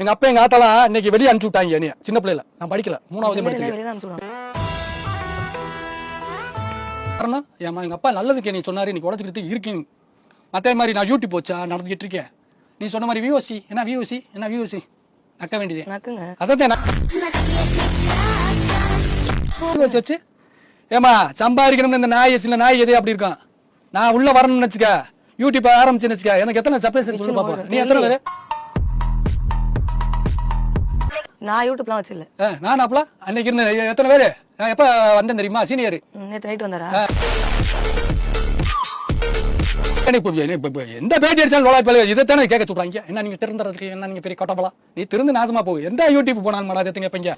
எங்க அப்பா எங்க ஆத்தாலாம் இன்னைக்கு வெளியே அனுப்பிச்சு விட்டாங்க என்னைய. சின்ன பிள்ளைல நான் படிக்கல. மூணாவது படிச்சிருக்கேன். காரணம் ஏமா எங்க அப்பா நல்லதுக்கு நீ சொன்னாரு நீ உடச்சிக்கிட்டு இருக்கீங்க. மற்ற மாதிரி நான் யூடியூப் வச்சா நடந்துகிட்டு இருக்கேன். நீ சொன்ன மாதிரி விஓசி என்ன விஓசி என்ன விஓசி நக்க வேண்டியது. அதான் வச்சு ஏமா சம்பாதிக்கணும்னு இந்த நாய் சில நாய் எது அப்படி இருக்கான். நான் உள்ள வரணும்னு வச்சுக்க யூடியூப் ஆரம்பிச்சுன்னு வச்சுக்க எனக்கு எத்தனை சப்ளைஸ் சொல்லி பாப்போம். நீ எத்தனை பேரு? நான் யூடியூப்லாம் வச்சில்ல. நான் அப்பலாம்? அன்னைக்கு இருந்த எத்தனை பேரு? நான் எப்ப வந்தேன் தெரியுமா? சீனியர் நேற்று நைட் வந்தாரா? எந்த பேட்டி அடிச்சாலும் லோலா பேல இதைத்தானே கேட்க சொல்றாங்க. என்ன நீங்க திருந்துறதுக்கு என்ன நீங்க பெரிய கொட்டப்பலாம் நீ திருந்து நாசமா போகு. எந்த யூடியூப் போனாலும் மாடா எத்தங்க எப்பங்க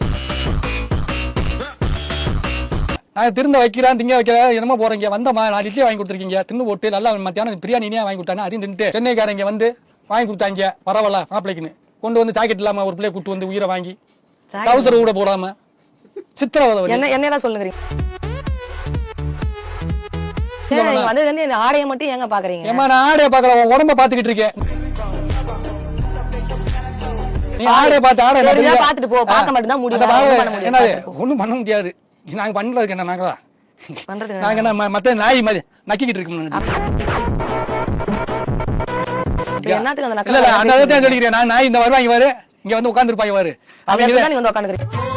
நான் திருந்த வைக்கிறேன் திங்க வைக்கிறேன் என்னமோ போறீங்க. வந்தமா நான் இட்லி வாங்கி கொடுத்துருக்கீங்க. தின்னு போட்டு நல்லா மத்தியானம் பிரியாணினே வாங்கி கொடுத்தாங்க அதையும் தின்னுட்டு சென்னைக்காரங்க வந்து வாங்கி கொடுத்தாங்க. பரவாயில்ல மாப்பிளைக்குன்னு கொண்டு வந்து ஜாக்கெட் இல்லாம ஒரு பிள்ளைய கூட்டு வந்து உயிரை வாங்கி டவுசர் கூட போடாம சித்திரவதை. என்ன என்ன தான் சொல்லுங்க ஏங்க நீங்க வந்ததுல இருந்து இந்த ஆடையை மட்டும் ஏங்க பாக்குறீங்க? நான் ஆடைய பார்க்கல உன் உடம்ப பாத்துக்கிட்டு இருக்கேன். நீ ஆடைய பார்த்து ஆடைய பார்த்துட்டு போ. பார்க்க முடியும். ஒண்ணும் பண்ண முடியாது. என்னது? ஒண்ணும் பண்ண முடியாது. நாங்க பண்றதுக்கு என்ன நாங்களா நாங்க என்ன? மத்த நாய் மாதிரி நக்கிக்கிட்டு இருக்கோம் என்னத்துக்கு அந்த நான் நாய் இந்த வருவாங்க பாரு. இங்க வந்து உட்காந்துருப்பாங்க அந்த அவங்க வந்து உட்காந்துக்கிறீங்க